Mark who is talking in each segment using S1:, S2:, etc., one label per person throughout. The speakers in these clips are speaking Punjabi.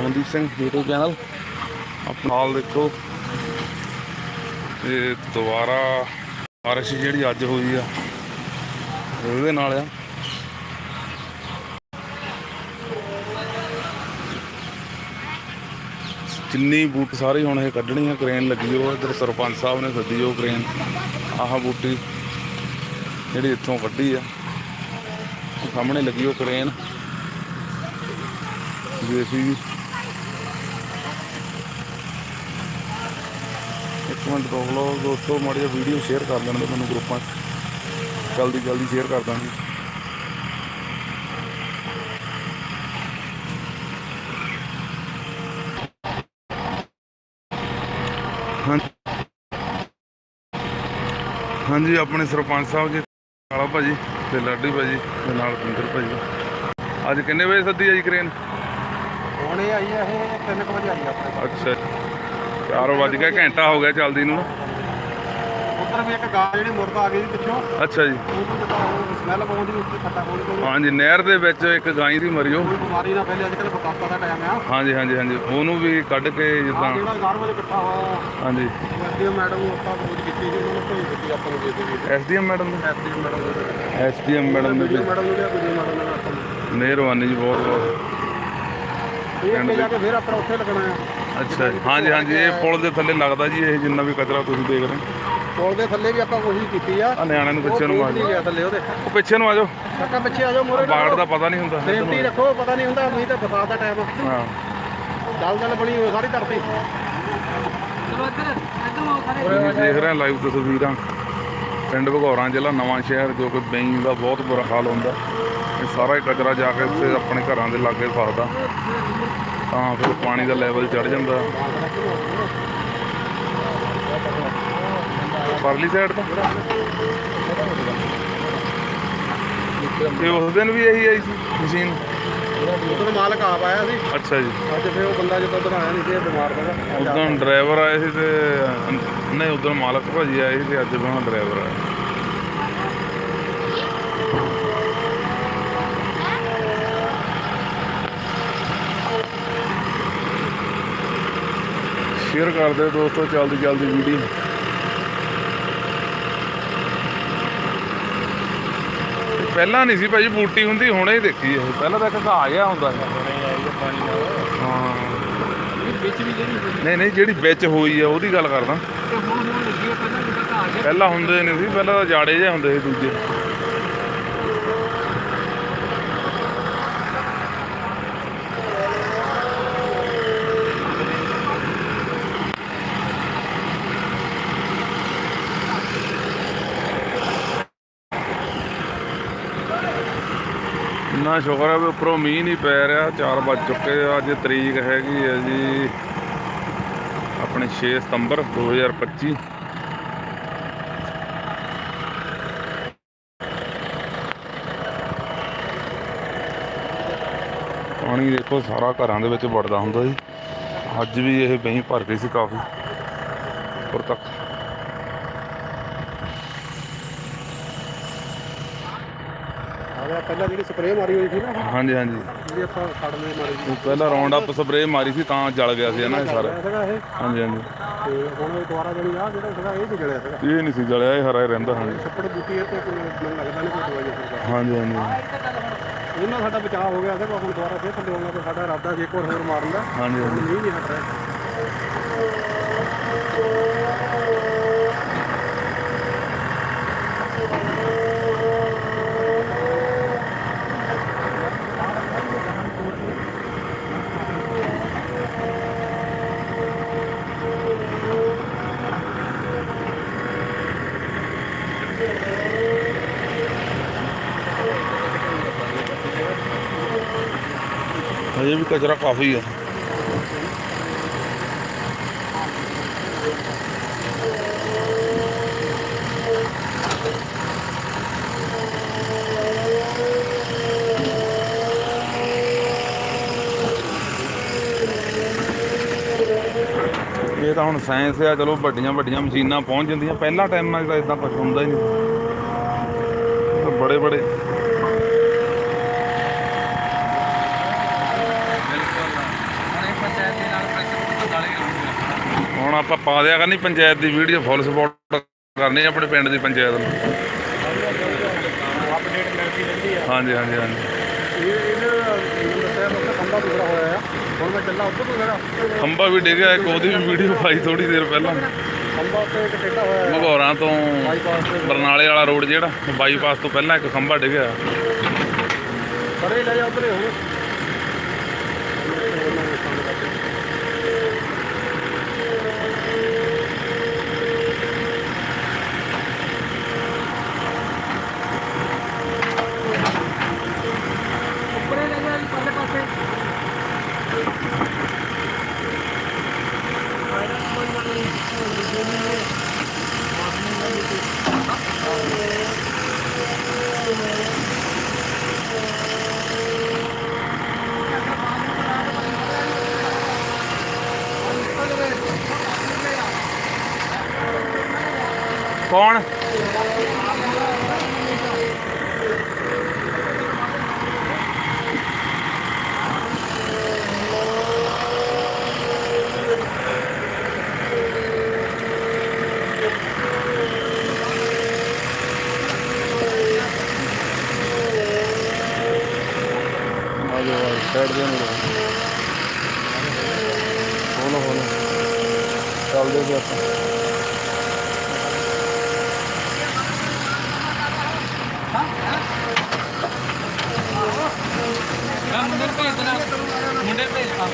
S1: ਅਮਨਦੀਪ ਸਿੰਘ, YouTube ਚੈਨਲ ਆਪਣਾ ਹਾਲ ਦੇਖੋ, ਇਹ ਦੁਬਾਰਾ ਬਾਰਿਸ਼ ਜਿਹੜੀ ਅੱਜ ਹੋਈ ਆ, ਉਹਦੇ ਨਾਲ ਆ। ਜਿੰਨੀ ਬੂਟ ਸਾਰੇ ਹੁਣ ਇਹ ਕੱਢਣੀ ਆ ਕ੍ਰੇਨ ਲੱਗੀ ਉਹ ਇਧਰ ਸਰਪੰਚ ਸਾਹਿਬ ਨੇ ਸੱਦੀ ਉਹ ਕ੍ਰੇਨ ਆਹ ਬੂਟੀ ਜਿਹੜੀ ਇੱਥੋਂ ਕੱਢੀ ਆ। ਸਾਹਮਣੇ ਲੱਗੀ ਉਹ ਕ੍ਰੇਨ ਜੀਸੀਬੀ ਇੱਕ ਮਿੰਟ ਰੋਕ ਲਓ ਦੋਸਤੋ ਮਾੜੀ ਜਿਹੀ ਵੀਡੀਓ ਸ਼ੇਅਰ ਕਰ ਦੇਣ ਦਿਓ ਮੈਨੂੰ ਗਰੁੱਪਾਂ 'ਚ। ਜਲਦੀ ਜਲਦੀ ਸ਼ੇਅਰ ਕਰ ਦਾਂਗੇ। ਹਾਂਜੀ। ਆਪਣੇ ਸਰਪੰਚ ਸਾਹਿਬ ਜੀ ਕਾਲਾ ਭਾਜੀ ਤੇ ਲਾਡੀ ਭਾਜੀ ਤੇ ਨਾਲ ਪਿੰਦਰ ਭਾਜੀ। ਅੱਜ ਕਿੰਨੇ ਵਜੇ ਸੱਦੀ ਆ ਜੀ ਕ੍ਰੇਨ
S2: ਹੁਣ ਆਈ ਆ ਇਹ 3 ਵਜੇ ਆਈ ਆ ਆਪਣੇ।
S1: ਅੱਛਾ 4 ਵਜ ਗਿਆ ਘੰਟਾ ਹੋ ਗਿਆ ਚੱਲਦੀ ਨੂੰ। ਨਾ।
S2: ਉੱਧਰ ਵੀ ਇੱਕ ਗਾਂ ਜਿਹੜੀ ਮੁਰਦ ਆ ਗਈ ਪਿੱਛੋਂ।
S1: ਅੱਛਾ ਜੀ।
S2: ਸਮੈਲ ਪਾਉਂਦੀ ਉੱਤੇ ਖੱਟਾ ਕੋਈ
S1: ਹਾਂਜੀ ਨਹਿਰ ਦੇ ਵਿੱਚ ਇੱਕ ਗਾਂ ਦੀ ਮਰਿਓ
S2: ਬਿਮਾਰੀ ਨਾ ਫੈਲੇ ਅੱਜ ਕੱਲ੍ਹ ਬਤਾਪਾ ਦਾ ਟਾਈਮ ਆ।
S1: ਹਾਂਜੀ ਹਾਂਜੀ ਹਾਂਜੀ। ਉਹਨੂੰ ਵੀ ਕੱਢ ਕੇ ਜਿੱਦਾਂ
S2: ਜਿਹੜਾ 11 ਵਜੇ ਇਕੱਠਾ ਹੋਇਆ
S1: ਹਾਂਜੀ।
S2: ਐਸਡੀਐਮ ਮੈਡਮ ਨੂੰ ਆਪਾਂ ਬੋਝ ਕੀਤੀ ਸੀ ਉਹਨਾਂ ਨੂੰ ਭੇਜ ਦਿੱਤੀ ਆਪਾਂ ਨੂੰ ਦੇ ਦਿੱਤੀ।
S1: ਐਸਡੀਐਮ ਮੈਡਮ
S2: ਐਸਡੀਐਮ ਮੈਡਮ ਨੂੰ।
S1: ਐਸਡੀਐਮ ਮੈਡਮ ਨੂੰ
S2: ਮੈਡਮ ਨੂੰ ਜਾਂ ਵੀਡੀਓ ਮੈਡਮ ਨੂੰ ਆਪਾਂ ਨੂੰ।
S1: ਮਿਹਰਬਾਨੀ ਜੀ ਬਹੁਤ ਬਹੁਤ।
S2: ਇਹ ਜਾ ਕੇ ਫਿਰ ਆਪਾਂ ਉੱਥੇ ਲੱਗਣਾ ਆ।
S1: ਅੱਛਾ ਜੀ। ਹਾਂਜੀ ਹਾਂਜੀ ਇਹ ਪੁਲ ਦੇ ਥੱਲੇ ਲੱਗਦਾ ਜੀ ਇਹ ਜਿੰਨਾ ਵੀ ਕਚਰਾ ਤੁਸੀਂ ਦੇਖ ਰਹੇ ਹੋ।
S2: ਪੁਲ ਦੇ ਥੱਲੇ ਵੀ ਆਪਾਂ ਕੋਸ਼ਿਸ਼ ਕੀਤੀ ਆ।
S1: ਆ ਨਿਆਣਿਆਂ ਨੂੰ ਪਿੱਛੇ ਨੂੰ ਆ
S2: ਨਹੀਂ
S1: ਜਾਓ
S2: ਗਿਆ ਥੱਲੇ ਉਹਦੇ।
S1: ਉਹ ਪਿੱਛੇ ਨੂੰ ਆ ਜਾਓ
S2: ਕਾਕਾ ਪਿੱਛੇ ਆ ਜਾਓ ਮੋਰੇ
S1: ਬਾੜ ਦਾ ਪਤਾ ਨਹੀਂ ਹੁੰਦਾ।
S2: ਸੇਫਟੀ ਰੱਖੋ ਪਤਾ ਨਹੀਂ ਹੁੰਦਾ ਮੀਂਹ ਤਾਂ ਬਰਸਾਤ ਦਾ ਟਾਈਮ
S1: ਹਾਂ।
S2: ਦਲ ਦਲ ਬਣੀ ਹੋਈ ਸਾਰੀ ਧਰਤੀ।
S1: ਤੁਸੀਂ ਦੇਖ ਰਹੇ ਲਾਈਵ ਤਸਵੀਰਾਂ। ਪਿੰਡ ਭਗੌਰਾਂ ਜ਼ਿਲ੍ਹਾ ਨਵਾਂ ਸ਼ਹਿਰ ਜੋ ਕਿ ਬੈਂਗ ਦਾ ਬਹੁਤ ਬੁਰਾ ਹਾਲ ਹੁੰਦਾ। ਇਹ ਸਾਰਾ ਹੀ ਕਚਰਾ ਜਾ ਕੇ ਉੱਥੇ ਆਪਣੇ ਘਰਾਂ ਦੇ ਲਾਗੇ ਫਸਦਾ ਤਾਂ ਫਿਰ ਪਾਣੀ ਦਾ ਲੈਵਲ ਚੜ ਜਾਂਦਾ। ਪਰਲੀ ਸਾਈਡ ਤੋਂ। ਤੇ ਉਸ ਦਿਨ ਵੀ ਇਹੀ ਆਈ ਸੀ ਮਸ਼ੀਨ
S2: ਉਦੋਂ ਮਾਲਕ ਆਪ ਆਇਆ ਸੀ।
S1: ਅੱਛਾ ਜੀ।
S2: ਅੱਜ ਫਿਰ ਉਹ ਬੰਦਾ ਜਦੋਂ ਉਧਰ ਆਇਆ ਨਹੀਂ ਸੀ ਬਿਮਾਰ ਸੀਗਾ।
S1: ਉਦੋਂ ਡਰਾਈਵਰ ਆਏ ਸੀ ਤੇ ਨਹੀਂ ਉਦੋਂ ਮਾਲਕ ਭਾਜੀ ਆਏ ਸੀ ਤੇ ਅੱਜ ਹੁਣ ਡਰਾਈਵਰ ਆਇਆ। ਸ਼ੇਅਰ ਕਰ ਦਿਓ ਦੋਸਤੋ ਜਲਦੀ ਜਲਦੀ ਵੀਡੀਓ ਪਹਿਲਾਂ ਨਹੀਂ ਸੀ ਭਾਜੀ ਬੂਟੀ ਹੁੰਦੀ ਹੁਣੇ ਹੀ ਦੇਖੀ ਇਹ। ਪਹਿਲਾਂ ਤਾਂ ਇੱਕ ਘਾਹ ਜਿਹਾ ਹੁੰਦਾ ਸੀ। ਨਹੀਂ ਨਹੀਂ ਜਿਹੜੀ ਵਿੱਚ ਹੋਈ ਆ ਉਹਦੀ ਗੱਲ ਕਰਦਾ।
S2: ਪਹਿਲਾਂ
S1: ਹੁੰਦੇ ਨਹੀਂ ਸੀ ਪਹਿਲਾਂ ਤਾਂ ਜਾੜੇ ਜਿਹੇ ਹੁੰਦੇ ਸੀ ਦੂਜੇ। ਨਾ ਸ਼ੁਕਰ ਹੈ ਵੀ ਉੱਪਰੋਂ ਮੀਂਹ ਨਹੀਂ ਪੈ ਰਿਹਾ 4 ਵੱਜ ਚੁੱਕੇ ਆ। ਅੱਜ ਤਰੀਕ ਹੈਗੀ ਹੈ ਜੀ ਆਪਣੇ 6 ਸਤੰਬਰ 2025 ਪਾਣੀ ਦੇਖੋ ਸਾਰਾ ਘਰਾਂ ਦੇ ਵਿੱਚ ਵੜਦਾ ਹੁੰਦਾ ਜੀ ਅੱਜ ਵੀ ਇਹ ਬਹੀਂ ਭਰ ਗਈ ਸੀ ਕਾਫੀ, ਉੱਪਰ ਤੱਕ
S2: ਆ ਗਿਆ ਪਹਿਲਾਂ ਜਿਹੜੀ ਸਪਰੇਅ ਮਾਰੀ ਹੋਈ ਸੀ ਨਾ
S1: ਹਾਂਜੀ ਹਾਂਜੀ।
S2: ਜਿਹੜੀ ਆਪਾਂ ਖੜਨੇ ਮਾਰੀ ਸੀ।
S1: ਉਹ ਪਹਿਲਾਂ ਰਾਉਂਡ ਅਪ ਸਪਰੇਅ ਮਾਰੀ ਸੀ ਤਾਂ ਜਲ ਗਿਆ ਸੀ ਨਾ ਇਹ ਸਾਰਾ।
S2: ਆਇਆ ਸੀਗਾ ਇਹ।
S1: ਹਾਂਜੀ ਹਾਂਜੀ।
S2: ਤੇ ਹੁਣ ਇਹ ਦੁਬਾਰਾ ਜਿਹੜੀ ਆ ਜਿਹੜਾ ਸੀਗਾ ਇਹ ਵੀ ਜਲਿਆ ਸੀਗਾ।
S1: ਇਹ ਨਹੀਂ ਸੀ ਜਲਿਆ ਇਹ ਹਰਾ ਹੀ ਰਹਿੰਦਾ ਹਾਂਜੀ।
S2: ਛੱਪੜ ਬੂਟੀ ਇਹ ਤੇ ਕੋਈ ਮੈਨੂੰ ਲੱਗਦਾ ਨਹੀਂ ਕੋਈ ਦਵਾਈ ਕਰਦੀ
S1: ਹਾਂਜੀ ਹਾਂਜੀ।
S2: ਉਹਨਾਂ ਸਾਡਾ ਬਚਾਅ ਹੋ ਗਿਆ ਸੀਗਾ ਹੁਣ ਦੁਬਾਰਾ ਫੇਰ ਥੱਲੇ ਆਉਣਾ ਤੇ ਸਾਡਾ ਇਰਾਦਾ ਸੀ ਇੱਕ ਵਾਰ ਹੋਰ ਮਾਰਨ ਦਾ।
S1: ਹਾਂਜੀ ਹਾਂਜੀ।
S2: ਨਹੀਂ ਨਹੀਂ ਹਟ ਰਿਹਾ।
S1: ਹਜੇ ਵੀ ਕਚਰਾ ਕਾਫੀ ਆ। ਇਹ ਤਾਂ ਹੁਣ ਸਾਇੰਸ ਆ, ਚਲੋ ਵੱਡੀਆਂ ਵੱਡੀਆਂ ਮਸ਼ੀਨਾਂ ਪਹੁੰਚ ਜਾਂਦੀਆਂ। ਪਹਿਲਾਂ ਟਾਈਮਾਂ 'ਚ ਤਾਂ ਇਦਾਂ ਕੁਝ ਹੁੰਦਾ ਹੀ ਨਹੀਂ। ਬੜੇ ਬੜੇ
S2: ਪੰਚਾਇਤ ਦੇ ਨਾਲ ਪ੍ਰੈਸ਼ਰ ਤੋਂ ਨਾਲੇ ਰਹੂਗਾ
S1: ਹੁਣ ਆਪਾਂ ਪਾ ਦਿਆ ਕਰਨੀ ਪੰਚਾਇਤ ਦੀ ਵੀਡੀਓ ਫੁੱਲ ਸਪੋਰਟ ਕਰਨੀ ਆਪਣੇ ਪਿੰਡ ਦੀ ਪੰਚਾਇਤ ਨੂੰ।
S2: ਅਪਡੇਟ ਮਿਲਦੀ ਰਹਿੰਦੀ ਆ
S1: ਹਾਂਜੀ ਹਾਂਜੀ ਹਾਂਜੀ।
S2: ਇਹ ਇਹਨੇ ਦੱਸਿਆ ਮੈਂ ਖੰਭਾ ਦੂਸਰਾ ਹੋਇਆ ਆ ਹੁਣ ਮੈਂ ਚੱਲਾਂ ਉੱਧਰ ਨੂੰ ਜਿਹੜਾ
S1: ਖੰਭਾ ਵੀ ਡਿੱਗਿਆ ਇੱਕ ਉਹਦੀ ਵੀ ਵੀਡੀਓ ਪਾਈ ਥੋੜੀ ਦੇਰ ਪਹਿਲਾਂ।
S2: ਖੰਭਾ ਉੱਤੇ ਇੱਕ ਟੇਢਾ ਹੋਇਆ ਆ
S1: ਮਗੌਰਾਂ ਤੋਂ
S2: ਬਾਈਪਾਸ ਤੇ
S1: ਬਰਨਾਲੇ ਵਾਲਾ ਰੋਡ ਜਿਹੜਾ ਬਾਈਪਾਸ ਤੋਂ ਪਹਿਲਾਂ ਇੱਕ ਖੰਭਾ ਡਿੱਗਿਆ।
S2: ਪਰੇ ਲੈ ਜਾ ਉੱਧਰ ਹੀ ਹੁਣ
S1: ਕੌਣ? ਆਜੋ ਸਾਈਡ ਦੇ ਨੂੰ ਬੋਲੋ ਬੋਲੋ ਚੱਲਦੇ ਜੀ ਆਪਾਂ
S2: ਮੈਂ ਮੁੰਡੇ ਨੂੰ ਭੇਜ ਦੇਣਾ ਮੁੰਡੇ ਨੂੰ ਭੇਜ ਦਾਂ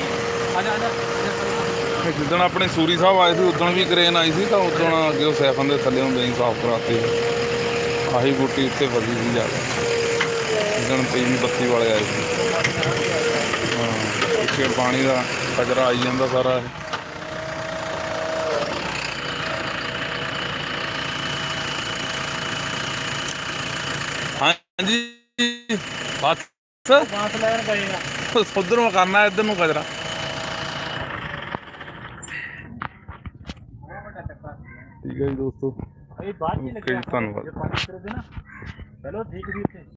S2: ਆ ਜਾ ਆ ਜਾ
S1: ਇਹ ਜਿੱਦਣ ਆਪਣੇ ਸੂਰੀ ਸਾਹਿਬ ਆਏ ਸੀ ਉਦੋਂ ਵੀ ਕ੍ਰੇਨ ਆਈ ਸੀ ਤਾਂ ਉਦੋਂ ਅੱਗੇ ਉਹ ਸੈਫਨ ਦੇ ਥੱਲੇ ਹੁੰਦੇ ਸੀ ਸਾਫ਼ ਕਰਾਤੇ। ਆਹੀ ਬੂਟੀ ਉੱਤੇ ਫਸੀ ਸੀ ਜਾ ਜਿੱਦਣ ਤੀਨ ਬੱਤੀ ਵਾਲੇ ਆਏ ਸੀ। ਹਾਂ ਪਿੱਛੇ ਪਾਣੀ ਦਾ ਕਚਰਾ ਆਈ ਜਾਂਦਾ ਸਾਰਾ ਹਾਂਜੀ। ਬਸ।
S2: ਬਾਂਸ ਲੈਣ ਗਏ
S1: ਉਧਰ ਨੂੰ ਕਰਨਾ ਇੱਧਰ ਨੂੰ ਕਚਰਾ। ਠੀਕ ਹੈ ਜੀ ਦੋਸਤੋ।
S2: ਇਹ ਬਾਅਦ
S1: ਓਕੇ ਜੀ ਧੰਨਵਾਦ।
S2: ਚਲੋ ਠੀਕ ਜੀ